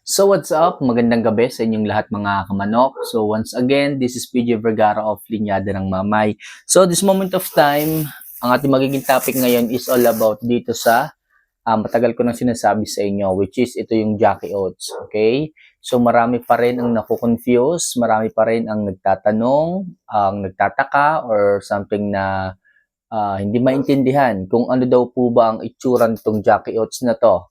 So what's up? Magandang gabi sa inyong lahat mga kamanok. So once again, this is PJ Vergara of Linyada ng Mamay. So this moment of time, ang ating magiging topic ngayon is all about dito sa ah, matagal ko nang sinasabi sa inyo which is ito yung Jackie Oats. Okay? So marami pa rin ang nakukonfuse, marami pa rin ang nagtatanong, ang nagtataka or something na ah, hindi maintindihan kung ano daw po ba ang itsura nitong Jackie Oats na to.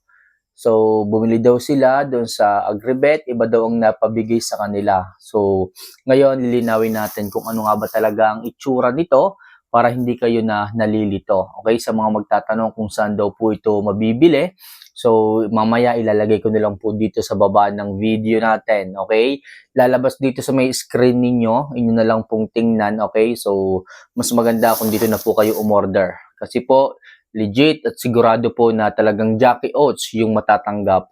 So, bumili daw sila doon sa Agribet, iba daw ang napabigay sa kanila. So, ngayon lilinawin natin kung ano nga ba talaga ang itsura nito para hindi kayo na nalilito. Okay, sa mga magtatanong kung saan daw po ito mabibili. So, mamaya ilalagay ko na lang po dito sa baba ng video natin. Okay, lalabas dito sa may screen ninyo, inyo na lang pong tingnan. Okay, so mas maganda kung dito na po kayo umorder. Kasi po, legit at sigurado po na talagang Jackie Oats yung matatanggap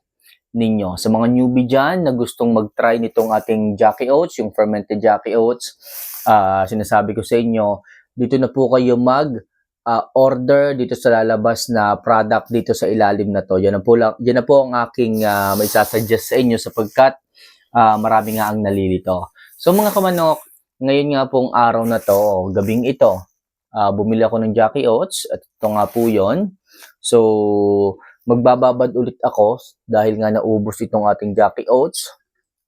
ninyo. Sa mga newbie dyan na gustong mag-try nitong ating Jackie Oats, yung fermented Jackie Oats, ah, sinasabi ko sa inyo, dito na po kayo mag ah, order dito sa lalabas na product dito sa ilalim na to. Yan na po, lang, yan na po ang aking uh, may sasuggest sa inyo sapagkat ah, marami nga ang nalilito. So mga kamanok, ngayon nga pong araw na to, gabing ito, ah, bumili ako ng Jackie Oats at ito nga po yon. So, magbababad ulit ako dahil nga naubos itong ating Jackie Oats.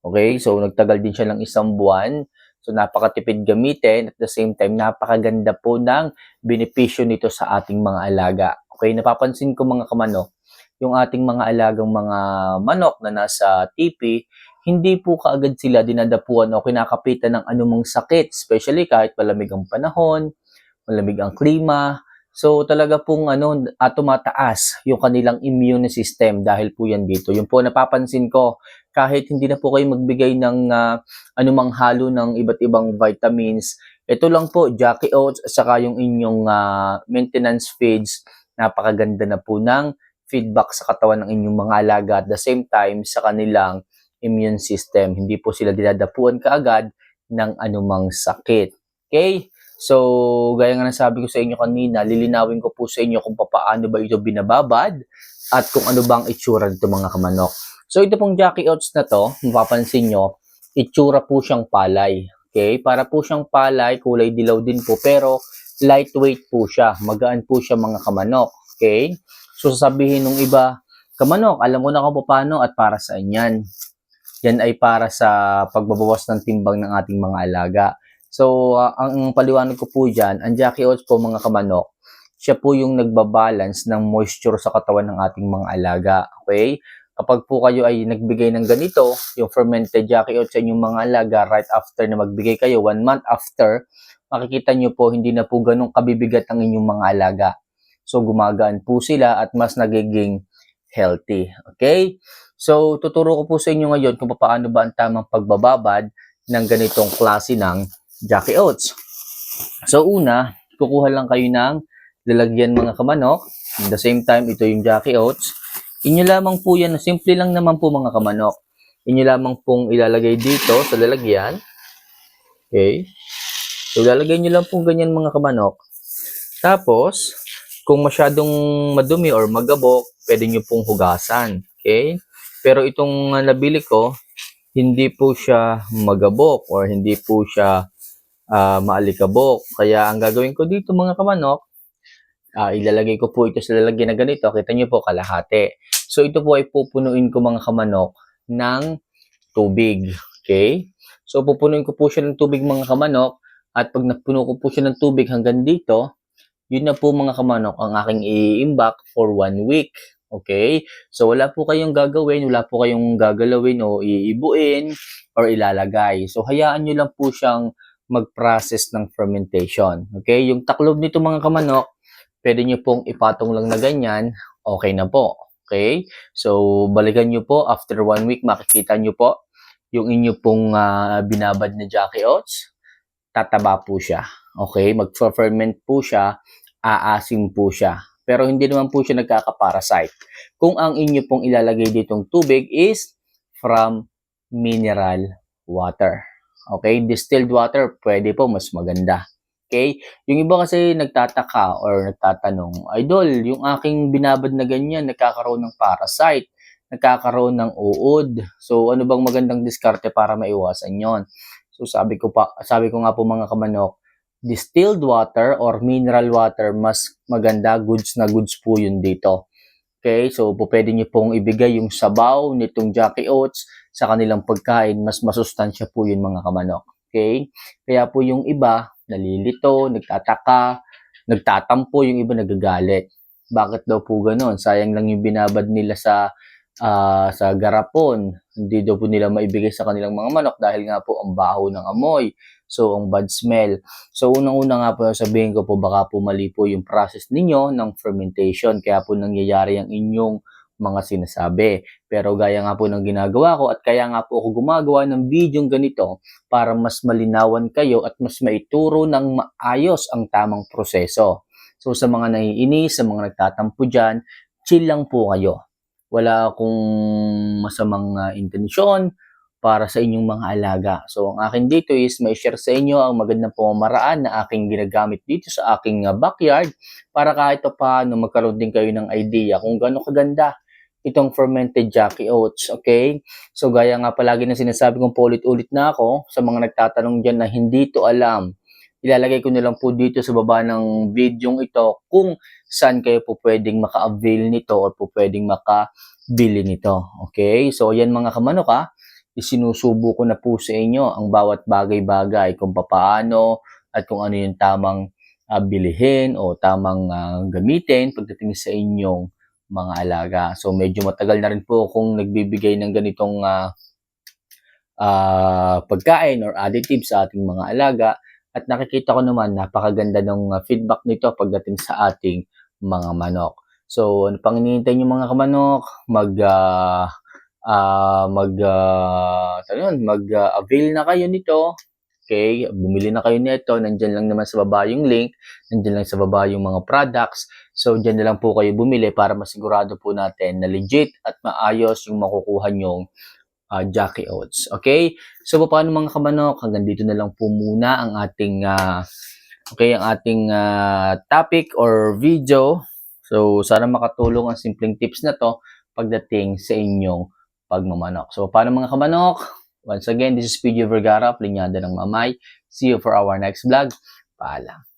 Okay, so nagtagal din siya ng isang buwan. So, napakatipid gamitin. At the same time, napakaganda po ng benepisyo nito sa ating mga alaga. Okay, napapansin ko mga kamanok, yung ating mga alagang mga manok na nasa TP, hindi po kaagad sila dinadapuan o kinakapitan ng anumang sakit, especially kahit malamig ang panahon, malamig ang klima. So talaga pong ano, at tumataas yung kanilang immune system dahil po yan dito. Yung po napapansin ko, kahit hindi na po kayo magbigay ng ah, anumang halo ng iba't ibang vitamins, ito lang po, Jackie Oats, at saka yung inyong ah, maintenance feeds, napakaganda na po ng feedback sa katawan ng inyong mga alaga at the same time sa kanilang immune system. Hindi po sila dinadapuan kaagad ng anumang sakit. Okay? So, gaya nga nasabi ko sa inyo kanina, lilinawin ko po sa inyo kung paano ba ito binababad at kung ano ba ang itsura nito mga kamanok. So, ito pong Jackie Oats na to, mapapansin nyo, itsura po siyang palay. Okay? Para po siyang palay, kulay dilaw din po, pero lightweight po siya. Magaan po siya mga kamanok. Okay? So, sasabihin ng iba, kamanok, alam mo na kung paano at para sa yan. Yan ay para sa pagbabawas ng timbang ng ating mga alaga. So, uh, ang paliwanag ko po dyan, ang Jackie Oats po mga kamanok, siya po yung nagbabalance ng moisture sa katawan ng ating mga alaga. Okay? Kapag po kayo ay nagbigay ng ganito, yung fermented Jackie Oats sa inyong mga alaga, right after na magbigay kayo, one month after, makikita nyo po hindi na po ganun kabibigat ang inyong mga alaga. So, gumagaan po sila at mas nagiging healthy. Okay? So, tuturo ko po sa inyo ngayon kung paano ba ang tamang pagbababad ng ganitong klase ng Jackie Oats. So una, kukuha lang kayo ng lalagyan mga kamanok. At the same time, ito yung Jackie Oats. Inyo lamang po yan, simple lang naman po mga kamanok. Inyo lamang pong ilalagay dito sa lalagyan. Okay. So, lalagay nyo lang pong ganyan mga kamanok. Tapos, kung masyadong madumi or magabok, pwede nyo pong hugasan. Okay. Pero itong nabili ko, hindi po siya magabok or hindi po siya uh, maalikabok. Kaya ang gagawin ko dito mga kamanok, uh, ilalagay ko po ito sa lalagyan na ganito. Kita nyo po kalahati. So ito po ay pupunuin ko mga kamanok ng tubig. Okay? So pupunuin ko po siya ng tubig mga kamanok at pag napuno ko po siya ng tubig hanggang dito, yun na po mga kamanok ang aking i-imbak for one week. Okay? So, wala po kayong gagawin, wala po kayong gagalawin o iibuin or ilalagay. So, hayaan nyo lang po siyang mag-process ng fermentation. Okay? Yung taklob nito mga kamanok, pwede nyo pong ipatong lang na ganyan, okay na po. Okay? So, balikan nyo po after one week, makikita nyo po yung inyo pong uh, binabad na Jackie Oats, tataba po siya. Okay? Mag-ferment po siya, aasim po siya pero hindi naman po siya nagkaka-parasite. Kung ang inyo pong ilalagay ditong tubig is from mineral water. Okay, distilled water, pwede po, mas maganda. Okay? Yung iba kasi nagtataka or nagtatanong, Idol, yung aking binabad na ganyan, nagkakaroon ng parasite. nagkakaroon ng uod. So, ano bang magandang diskarte para maiwasan yon? So, sabi ko pa, sabi ko nga po mga kamanok, distilled water or mineral water, mas maganda, goods na goods po yun dito. Okay, so po pwede nyo pong ibigay yung sabaw nitong Jackie Oats sa kanilang pagkain, mas masustansya po yun mga kamanok. Okay, kaya po yung iba, nalilito, nagtataka, nagtatampo, yung iba nagagalit. Bakit daw po ganon? Sayang lang yung binabad nila sa ah, sa garapon. Hindi daw po nila maibigay sa kanilang mga manok dahil nga po ang baho ng amoy. So, ang bad smell. So, unang-una nga po sabihin ko po, baka po mali po yung process ninyo ng fermentation. Kaya po nangyayari ang inyong mga sinasabi. Pero gaya nga po ng ginagawa ko at kaya nga po ako gumagawa ng video ganito para mas malinawan kayo at mas maituro ng maayos ang tamang proseso. So sa mga naiinis, sa mga nagtatampo dyan, chill lang po kayo. Wala akong masamang uh, intensyon para sa inyong mga alaga. So ang akin dito is may share sa inyo ang magandang pamamaraan na aking ginagamit dito sa aking uh, backyard para kahit pa paano magkaroon din kayo ng idea kung gaano kaganda itong fermented Jackie Oats, okay? So gaya nga palagi na sinasabi kong paulit-ulit na ako sa mga nagtatanong dyan na hindi to alam. Ilalagay ko na lang po dito sa baba ng video ito kung saan kayo po pwedeng maka-avail nito or po pwedeng makabili nito. Okay? So yan mga kamanok ha, isinusubo ko na po sa inyo ang bawat bagay-bagay kung papaano at kung ano yung tamang uh, bilihin o tamang uh, gamitin pagdating sa inyong mga alaga. So medyo matagal na rin po akong nagbibigay ng ganitong uh, uh, pagkain or additive sa ating mga alaga at nakikita ko naman napakaganda ng uh, feedback nito pagdating sa ating mga manok. So ano pang hinihintay niyo mga kamanok? Mag uh, uh, mag uh, mag-avail na kayo nito. Okay, bumili na kayo nito. Nandiyan lang naman sa baba yung link. Nandiyan lang sa baba yung mga products. So, dyan na lang po kayo bumili para masigurado po natin na legit at maayos yung makukuha nyong uh, Jackie Oats. Okay? So, paano mga kamanok? Hanggang dito na lang po muna ang ating uh, okay, ang ating uh, topic or video. So, sana makatulong ang simpleng tips na to pagdating sa inyong pagmamanok. So, paano mga kamanok? Once again, this is PJ Vergara, Plinyada ng Mamay. See you for our next vlog. Paalam.